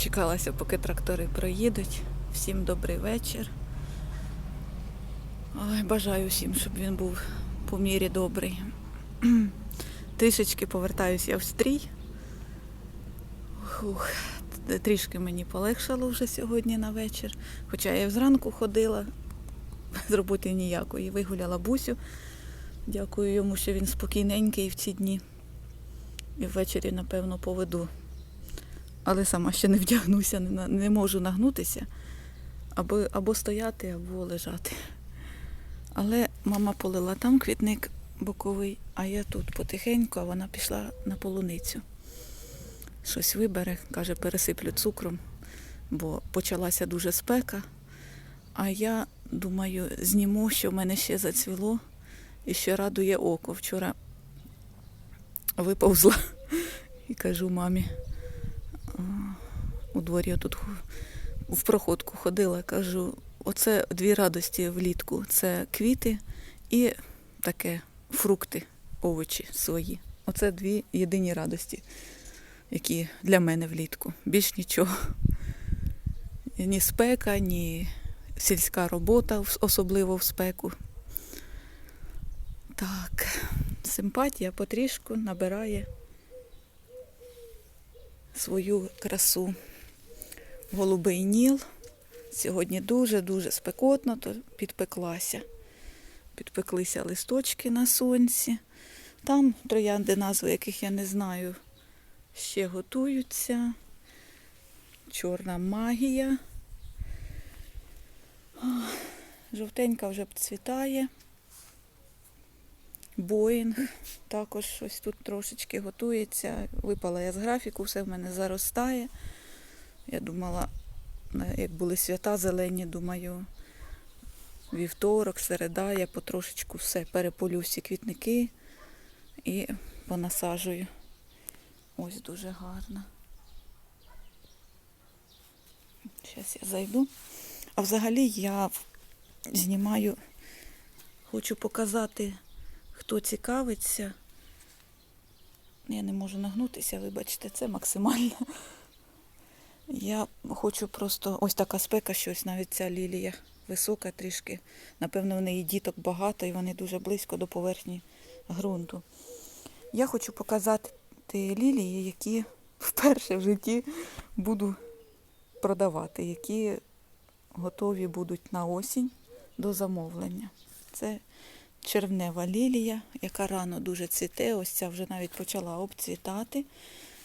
Дочекалася, поки трактори проїдуть. Всім добрий вечір. Ой, бажаю всім, щоб він був по мірі добрий. Трішечки повертаюсь я в стрій. Фух, трішки мені полегшало вже сьогодні на вечір. Хоча я зранку ходила, з роботи ніякої. Вигуляла бусю. Дякую йому, що він спокійненький в ці дні. І ввечері, напевно, поведу. Але сама ще не вдягнуся, не, не можу нагнутися. Або, або стояти, або лежати. Але мама полила там квітник боковий, а я тут потихеньку, а вона пішла на полуницю. Щось вибере, каже, пересиплю цукром, бо почалася дуже спека. А я думаю, зніму, що в мене ще зацвіло і що радує око. Вчора виповзла і кажу мамі, у дворі тут в проходку ходила, кажу, оце дві радості влітку. Це квіти і таке фрукти, овочі свої. Оце дві єдині радості, які для мене влітку. Більш нічого. Ні спека, ні сільська робота, особливо в спеку. Так, симпатія потрішку набирає свою красу. Голубий ніл. Сьогодні дуже-дуже спекотно, то підпеклася. Підпеклися листочки на сонці. Там троянди, назви яких я не знаю, ще готуються. Чорна магія. Жовтенька вже цвітає. Боїнг також щось тут трошечки готується. Випала я з графіку, все в мене заростає. Я думала, як були свята зелені, думаю, вівторок, середа, я потрошечку все переполю всі квітники і понасаджую. Ось дуже гарно. Зараз я зайду. А взагалі я знімаю, хочу показати, хто цікавиться. Я не можу нагнутися, вибачте, це максимально. Я хочу просто ось така спека, щось навіть ця лілія висока трішки. Напевно, в неї діток багато і вони дуже близько до поверхні ґрунту. Я хочу показати лілії, які вперше в житті буду продавати, які готові будуть на осінь до замовлення. Це червнева лілія, яка рано дуже цвіте. Ось ця вже навіть почала обцвітати.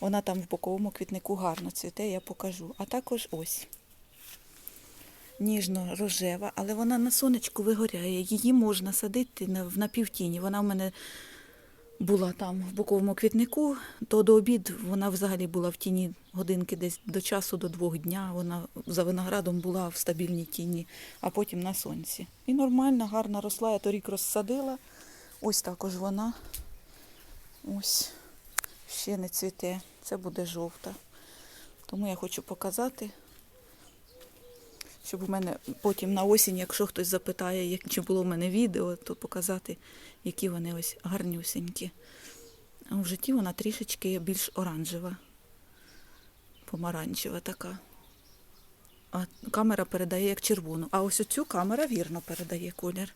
Вона там в боковому квітнику гарно цвіте, я покажу. А також ось ніжно-рожева, але вона на сонечку вигоряє. Її можна садити в напівтіні. Вона в мене була там в боковому квітнику, то до обід вона взагалі була в тіні годинки десь до часу, до двох дня. Вона за виноградом була в стабільній тіні, а потім на сонці. І нормально, гарно росла. Я торік розсадила. Ось також вона. Ось ще не цвіте. Це буде жовта. Тому я хочу показати, щоб у мене потім на осінь, якщо хтось запитає, чи було в мене відео, то показати, які вони ось гарнюсенькі. А в житті вона трішечки більш оранжева, помаранчева така. А камера передає як червону. А ось оцю камера вірно передає колір.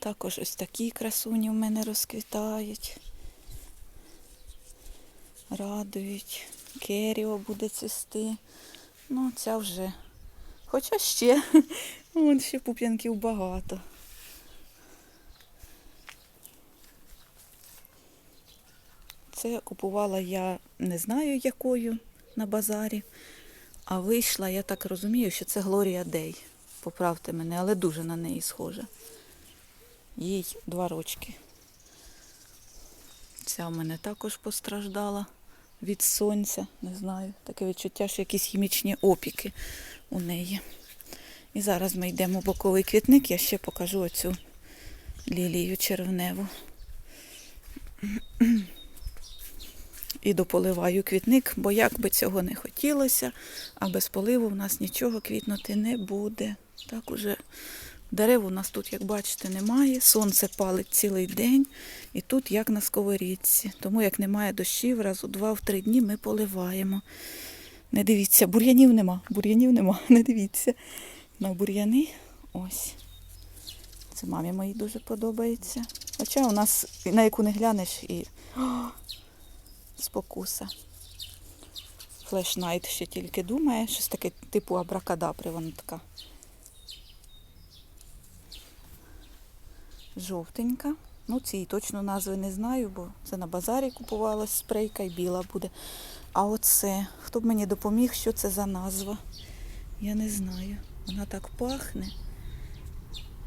Також ось такі красуні в мене розквітають. Радують. Керіо буде цвісти. Ну, ця вже. Хоча ще. Вон ще пуп'янків багато. Це купувала я не знаю якою на базарі. А вийшла, я так розумію, що це Глорія Дей. Поправте мене, але дуже на неї схожа. Їй два рочки. Ця в мене також постраждала від сонця. Не знаю. Таке відчуття, що якісь хімічні опіки у неї. І зараз ми йдемо в боковий квітник, я ще покажу оцю лілію червневу. І дополиваю квітник, бо як би цього не хотілося, а без поливу в нас нічого квітнути не буде. Так уже Дерев у нас тут, як бачите, немає. Сонце палить цілий день. І тут як на сковорідці. Тому як немає дощів, раз у два-в три дні ми поливаємо. Не дивіться, бур'янів нема. Бур'янів нема. Не дивіться. На бур'яни ось. Це мамі моїй дуже подобається. Хоча у нас на яку не глянеш і О, спокуса. Флеш-найт ще тільки думає, щось таке типу абракадабри, вона така. Жовтенька. Ну, цієї точно назви не знаю, бо це на базарі купувалась спрейка і біла буде. А оце, хто б мені допоміг, що це за назва? Я не знаю. Вона так пахне.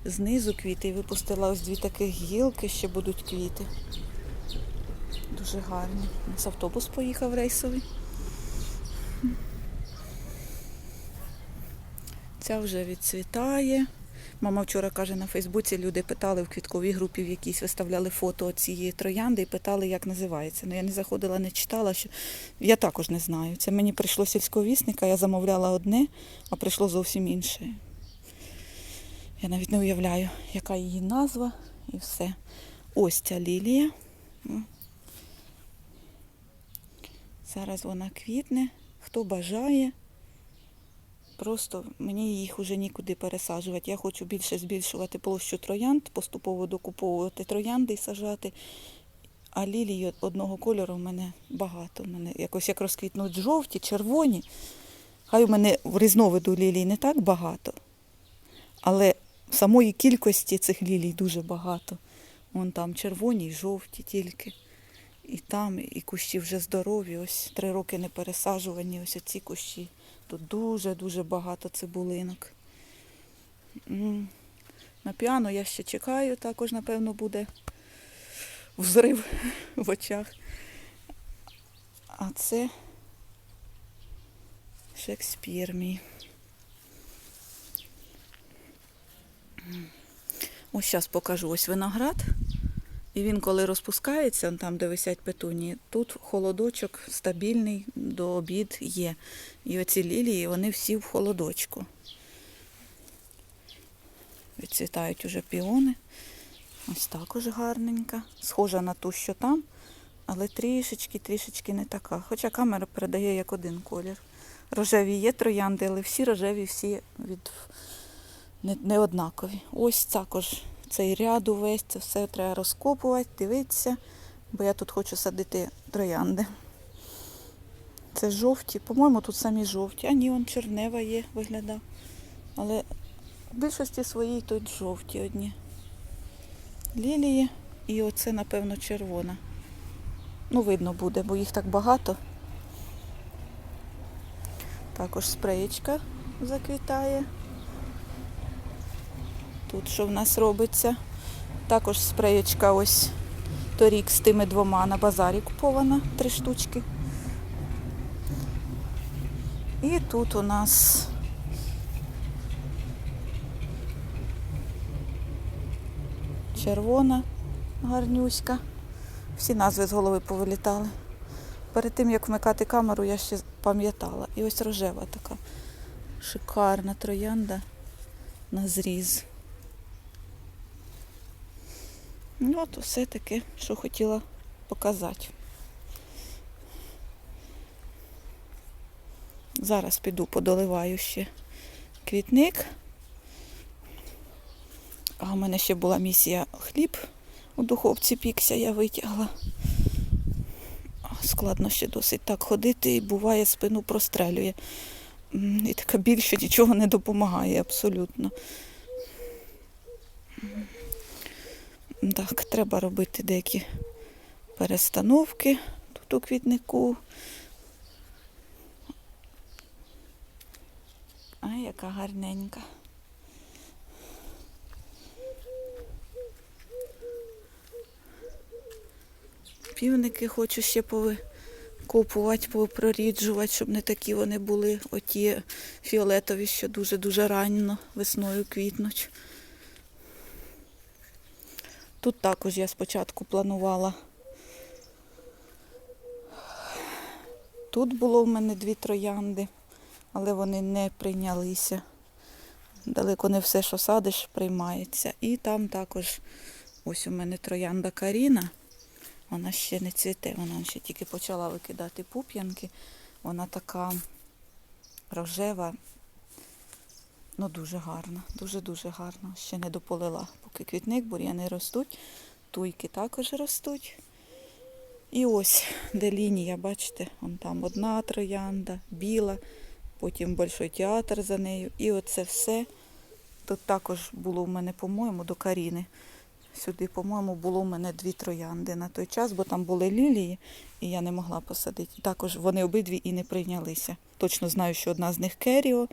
Знизу квіти випустила ось дві таких гілки, ще будуть квіти. Дуже гарні. У нас автобус поїхав рейсовий. Ця вже відцвітає. Мама вчора каже на Фейсбуці, люди питали в квітковій групі в якійсь виставляли фото цієї троянди і питали, як називається. Ну я не заходила, не читала, що я також не знаю. Це мені прийшло сільського вісника, я замовляла одне, а прийшло зовсім інше. Я навіть не уявляю, яка її назва і все. Ось ця лілія. Зараз вона квітне. Хто бажає. Просто мені їх уже нікуди пересаджувати. Я хочу більше збільшувати площу троянд, поступово докуповувати троянди і сажати. А лілії одного кольору в мене багато. У мене якось як розквітнуть жовті, червоні. Хай у мене в різновиду лілій не так багато, але самої кількості цих лілій дуже багато. Вон там червоні й жовті тільки. І там, і кущі вже здорові. Ось три роки не пересаджувані, ось ці кущі. Тут дуже-дуже багато цибулинок. На піано я ще чекаю, також, напевно, буде взрив в очах. А це Шекспір мій. Ось зараз покажу ось виноград. І він, коли розпускається, там, де висять петунії, тут холодочок стабільний до обід є. І оці лілії, вони всі в холодочку. Відцвітають уже піони. Ось також гарненька. Схожа на ту, що там, але трішечки, трішечки не така. Хоча камера передає як один колір. Рожеві є троянди, але всі рожеві, всі від не, не однакові. Ось також цей ряд увесь, це все треба розкопувати, дивитися, бо я тут хочу садити троянди. Це жовті, по-моєму, тут самі жовті. А ні, он чернева є, виглядає. Але в більшості своїй тут жовті одні. Лілії і оце, напевно, червона. Ну, видно буде, бо їх так багато. Також спреєчка заквітає. Тут що в нас робиться? Також спреєчка ось торік з тими двома на базарі купована, три штучки. І тут у нас червона гарнюська. Всі назви з голови повилітали. Перед тим, як вмикати камеру, я ще пам'ятала. І ось рожева така шикарна троянда на зріз. Ну, от все таке, що хотіла показати. Зараз піду подоливаю ще квітник. А у мене ще була місія хліб у духовці пікся, я витягла. Складно ще досить так ходити і буває спину прострелює. І така біль, що нічого не допомагає абсолютно. Так, треба робити деякі перестановки тут у квітнику. А яка гарненька. Півники хочу ще повикопувати, попроріджувати, щоб не такі вони були, оті фіолетові, що дуже-дуже ранно весною квітнуть. Тут також я спочатку планувала. Тут було в мене дві троянди, але вони не прийнялися. далеко не все, що садиш, приймається. І там також ось у мене троянда Каріна. Вона ще не цвіте, вона ще тільки почала викидати пуп'янки. Вона така рожева, ну дуже гарна, дуже-дуже гарна. Ще не дополила, поки квітник, бур'яни ростуть, туйки також ростуть. І ось, де лінія, бачите, вон там одна троянда, біла, потім Большой театр за нею. І оце все. Тут також було в мене, по-моєму, до Каріни. Сюди, по-моєму, було в мене дві троянди на той час, бо там були лілії, і я не могла посадити. Також вони обидві і не прийнялися. Точно знаю, що одна з них Керіо.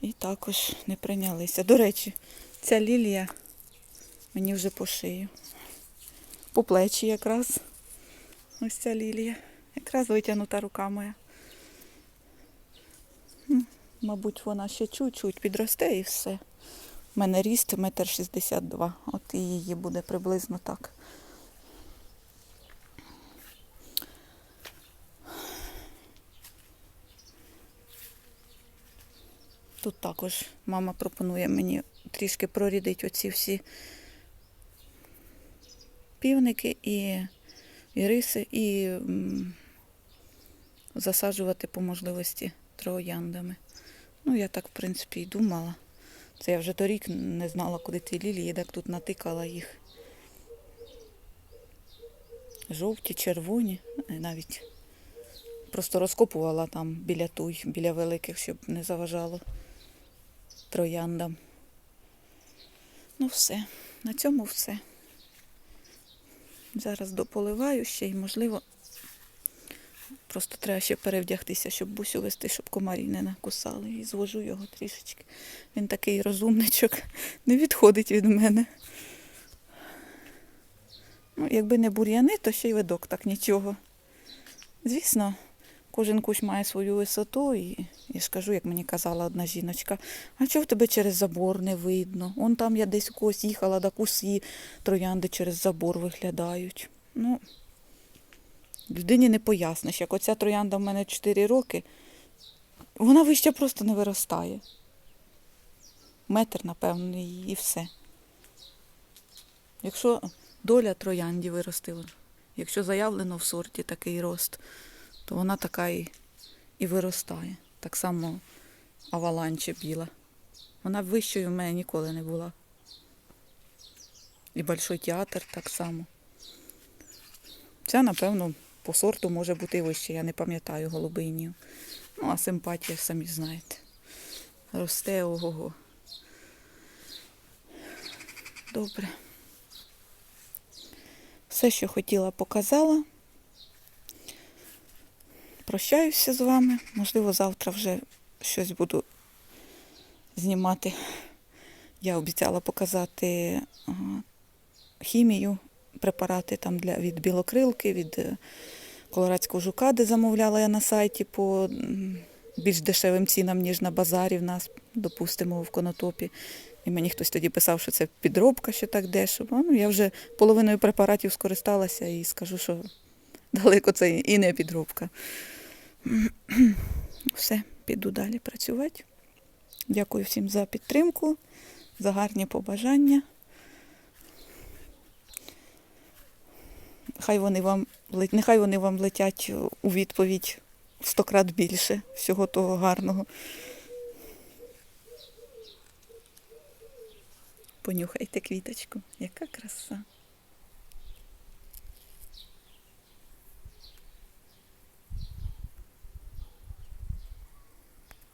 І також не прийнялися. До речі, ця лілія мені вже по шию. По плечі якраз. Ось ця лілія. Якраз витягнута рука моя. Мабуть, вона ще чуть-чуть підросте і все. У мене ріст метр шістдесят два. От її буде приблизно так. Тут також мама пропонує мені трішки прорідити оці всі півники і, і риси, і засаджувати по можливості трояндами. Ну, я так, в принципі, і думала. Це я вже торік не знала, куди ті лілії, так тут натикала їх. Жовті, червоні, е, навіть просто розкопувала там біля туй, біля великих, щоб не заважало трояндам. Ну все, на цьому все. Зараз дополиваю ще й, можливо, просто треба ще перевдягтися, щоб бусю вести, щоб комарі не накусали. І звожу його трішечки. Він такий розумничок, не відходить від мене. Ну, якби не бур'яни, то ще й видок так нічого. Звісно, кожен кущ має свою висоту, і я ж кажу, як мені казала одна жіночка, а чого в тебе через забор не видно? Он там я десь у когось їхала, так усі троянди через забор виглядають. Ну, людині не поясниш, як оця троянда в мене 4 роки, вона вище просто не виростає. Метр, напевно, і все. Якщо доля троянді виростила, якщо заявлено в сорті такий рост, то вона така і, і виростає. Так само аваланче біла. Вона вищою в мене ніколи не була. І Большой театр так само. Ця, напевно, по сорту може бути вище, я не пам'ятаю голубиню. Ну, а симпатія, самі знаєте. Росте ого-го. Добре. Все, що хотіла, показала. Прощаюся з вами. Можливо, завтра вже щось буду знімати. Я обіцяла показати хімію, препарати там для, від білокрилки, від е, колорадського жука, де замовляла я на сайті по більш дешевим цінам, ніж на базарі в нас, допустимо, в конотопі. І мені хтось тоді писав, що це підробка, що так дешево. Ну, я вже половиною препаратів скористалася і скажу, що далеко це і не підробка. Все, піду далі працювати. Дякую всім за підтримку, за гарні побажання. Хай вони вам нехай вони вам летять у відповідь в сто крат більше всього того гарного. Понюхайте квіточку, яка краса.